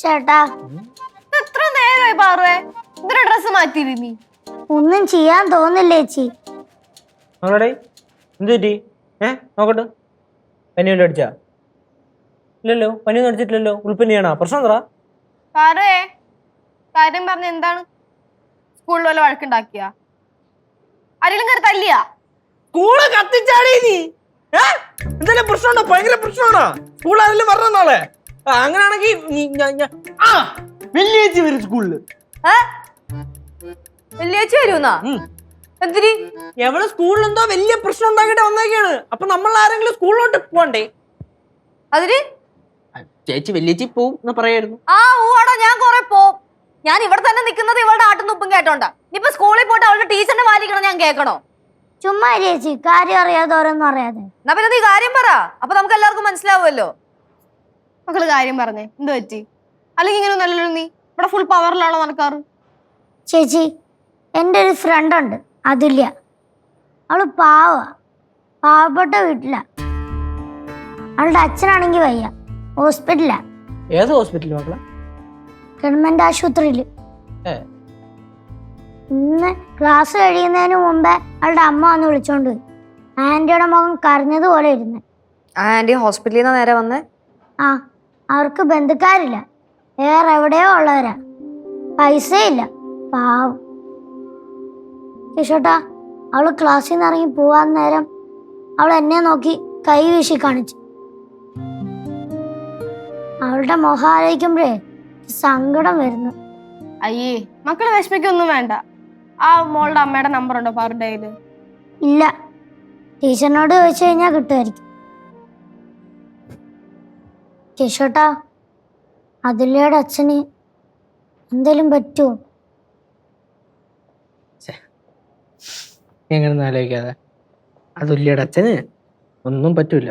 ചേട്ടാ. എത്ര നേരമായി പാറുവേ? ഇതിന്റെ ഡ്രസ് മാറ്റിയിരുന്നി ഒന്നും ചെയ്യാൻ തോന്നില്ല ചേച്ചി. നോക്കട്ടെ എന്ത് പറ്റി? ഏ? നോക്കട്ടെ. പനി വല്ലതും അടിച്ചാ? ഇല്ലല്ലോ പനിയൊന്നും അടിച്ചിട്ടില്ലല്ലോ. ഉൾപ്പനിയാണോ? പ്രശ്നം എന്താ പാറുവേ കാര്യം പറഞ്ഞ എന്താണ്? സ്കൂളിൽ വല്ല വഴക്കുണ്ടാക്കിയ? ആരെങ്കിലും കയറി തല്ലിയ? സ്കൂൾ കത്തിച്ചാടി നീ. ഏ? എന്തെങ്കിലും പ്രശ്നമുണ്ടോ? ഭയങ്കര പ്രശ്നമാണോ? സ്കൂൾ ആരെങ്കിലും വരണം നാളെ? അങ്ങനെയാണെങ്കിൽ വെള്ളിയാഴ്ച വരും സ്കൂളിൽ. വെള്ളിയാഴ്ച വരുമെന്നാ. എന്തിന്? എവൾ സ്കൂളിൽ എന്തോ വലിയ പ്രശ്നം ഉണ്ടാക്കിയിട്ട് വന്നേക്കാണ്. അപ്പൊ നമ്മൾ ആരെങ്കിലും സ്കൂളിലോട്ട് പോണ്ടേ? അതിന്? ചേച്ചി വെള്ളിയാഴ്ച പോവും എന്ന് പറയായിരുന്നു. ആ ഊടാ ഞാൻ കൊറേ പോവും. ഞാൻ ഇവിടെ തന്നെ നിൽക്കുന്നത് ഇവളുടെ ആട്ടും ഉപ്പും കേട്ടോണ്ടാ. ഇപ്പൊ സ്കൂളിൽ പോയിട്ട് അവളുടെ ടീച്ചറിനെ വാലിക്കണം ഞാൻ കേക്കണോ? ചുമ്മാ ചേച്ചി കാര്യം അറിയാതെ ഓരോന്നും അറിയാതെ. എന്നാ പിന്നെ നീ കാര്യം പറ. അപ്പൊ നമുക്ക് എല്ലാവർക്കും മനസ്സിലാവുമല്ലോ. മക്കൾ കാര്യം പറഞ്ഞേ. എന്ത് പറ്റി? അല്ലെങ്കിൽ ഇങ്ങനെ നല്ലല്ലോ നീ. ഇവിടെ ഫുൾ പവറിലാണോ നടക്കാറ്? ചേച്ചി എന്റെ ഒരു ഫ്രണ്ട് ഉണ്ട്. അതില്ല അവൾ പാവ. പാവപ്പെട്ട വീട്ടിലാ. അവളുടെ അച്ഛനാണെങ്കിൽ വയ്യ. ഹോസ്പിറ്റലാ. ഏത് ഹോസ്പിറ്റലിൽ മക്കള? ഗവൺമെന്റ് ആശുപത്രിയിൽ. ഇന്ന് ക്ലാസ് കഴിയുന്നതിന് മുമ്പേ അവളുടെ അമ്മ വന്ന് വിളിച്ചോണ്ട് പോയി. ആന്റിയുടെ മുഖം കരഞ്ഞതുപോലെ ഇരുന്ന്. ആന്റി ഹോസ്പിറ്റലിൽ നിന്ന് നേരെ വന്നേ? ആ. അവർക്ക് ബന്ധുക്കാരില്ല. വേറെ എവിടെയോ ഉള്ളവരാ. പൈസയില്ല. പാവം. കേശോട്ടാ അവൾ ക്ലാസ്സിൽ നിന്ന് ഇറങ്ങി പോവാൻ നേരം അവൾ എന്നെ നോക്കി കൈ വീശി കാണിച്ചു. അവളുടെ മുഖം ആലോചിക്കുമ്പോഴേ സങ്കടം വരുന്നു. അയ്യേ മക്കളെ വിഷമിക്കൊന്നും വേണ്ട. ആ മോളുടെ അമ്മയുടെ നമ്പർ ഉണ്ടോ പാറുടെ കയ്യിൽ ഇല്ല. ടീച്ചറിനോട് ചോദിച്ചു കഴിഞ്ഞാൽ കിട്ടുമായിരിക്കും. കേശോട്ടാ അതുല്യയുടെ അച്ഛന്? എന്തേലും പറ്റുമോ എങ്ങനെ ആലോചിക്കാതെ. അതുല്യയുടെ അച്ഛന്? ഒന്നും പറ്റൂല.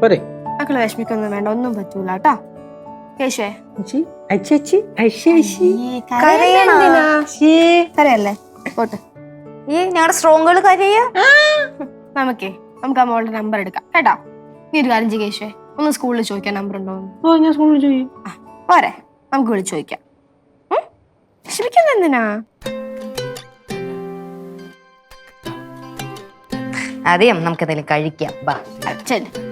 പോരെ മക്കളെ വിഷമിക്കൊന്നും വേണ്ട ഒന്നും പറ്റൂല കേട്ടാ? കേശുവേ. കരയണോ? കരയല്ലേ? പോട്ടെ. ഈ ഞങ്ങളുടെ സ്ട്രോങ്ങുകൾ കരയ? നമുക്കേ നമുക്ക് ആ മോളുടെ നമ്പർ എടുക്കാം. കേട്ടോ? നീ ഒരു കാര്യം ചെയ്യ് കേശുവേ. ഒന്ന് സ്കൂളിൽ ചോദിക്കാൻ നമ്പർ ഉണ്ടോ. ഓ ഞാൻ സ്കൂളിൽ ചോദിക്കും. പോരെ. നമുക്ക് വിളിച്ച് ചോദിക്കാം. വിഷമിക്കുന്ന വിഷമിക്കുന്നത് എന്തിനാ? അതെയും നമുക്ക് എന്തെങ്കിലും കഴിക്കാം. ബാ. ചെൽ.